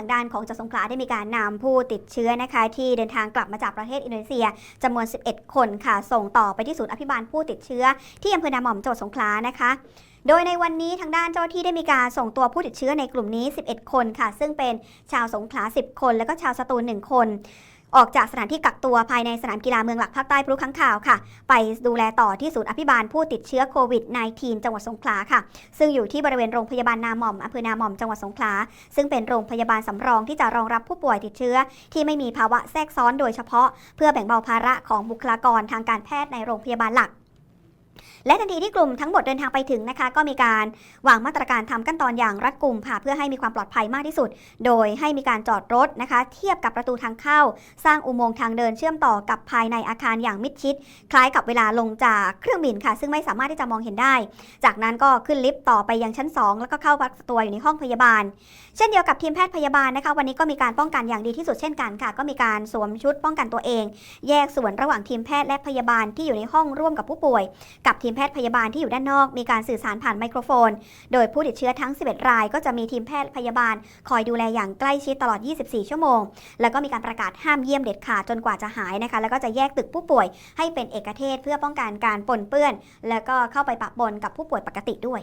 ทางด้านของจังหวัดสงขลาได้มีการนำผู้ติดเชื้อนะคะ ที่เดินทางกลับมาจากประเทศอินโดนีเซียจำนวน 11 คนค่ะ ส่งต่อไปที่ศูนย์อภิบาลผู้ติดเชื้อ ที่อำเภอนาหม่อมจังหวัดสงขลานะคะ โดยในวันนี้ทางด้านเจ้าที่ได้มีการส่งตัวผู้ติดเชื้อในกลุ่มนี้ 11 คนค่ะ ซึ่งเป็นชาวสงขลา 10 คน และก็ชาวสตูล 1 คน ออกจากสถานที่กักตัวภายในสนามกีฬาเมืองหลักภาคใต้พลุข้างข่าวค่ะ ไปดูแลต่อที่ศูนย์อภิบาลผู้ติดเชื้อโควิด -19 จังหวัดสงขลาค่ะ ซึ่งอยู่ที่บริเวณโรงพยาบาลนาหม่อมอำเภอนาหม่อมจังหวัดสงขลา ซึ่งเป็นโรงพยาบาลสำรองที่จะรองรับผู้ป่วยติดเชื้อ ที่ไม่มีภาวะแทรกซ้อนโดยเฉพาะ เพื่อแบ่งเบาภาระของบุคลากรทางการแพทย์ในโรงพยาบาลหลัก และทันทีที่กลุ่มทั้งหมดเดินทางไปถึงนะคะ ก็มีการวางมาตรการทำขั้นตอนอย่างรัดกุมค่ะเพื่อให้มีความปลอดภัยมากที่สุด โดยให้มีการจอดรถนะคะ เทียบกับประตูทางเข้า สร้างอุโมงค์ทางเดินเชื่อมต่อกับภายในอาคารอย่างมิดชิด คล้ายกับเวลาลงจากเครื่องบินค่ะ ซึ่งไม่สามารถที่จะมองเห็นได้ จากนั้นก็ขึ้นลิฟต์ต่อไปยังชั้น 2 แล้วก็เข้าพักตัวอยู่ในห้องพยาบาล เช่นเดียวกับทีมแพทย์พยาบาลนะคะ วันนี้ก็มีการป้องกันอย่างดีที่สุดเช่นกันค่ะ ก็มีการสวมชุดป้องกันตัวเอง แยกส่วนระหว่างทีมแพทย์และพยาบาลที่อยู่ในห้องร่วมกับผู้ป่วยกับทีมแพทย์พยาบาลที่อยู่ด้านนอก มีการสื่อสารผ่านไมโครโฟน โดยผู้ติดเชื้อทั้ง 11 ราย ก็จะมีทีมแพทย์พยาบาล คอยดูแลอย่างใกล้ชิดตลอด 24 ชั่วโมง แล้วก็มีการประกาศห้ามเยี่ยมเด็ดขาดจนกว่าจะหายนะคะ แล้วก็จะแยกตึกผู้ป่วยให้เป็นเอกเทศเพื่อป้องกันการปนเปื้อน แล้วก็เข้าไปปะปนกับผู้ป่วยปกติด้วย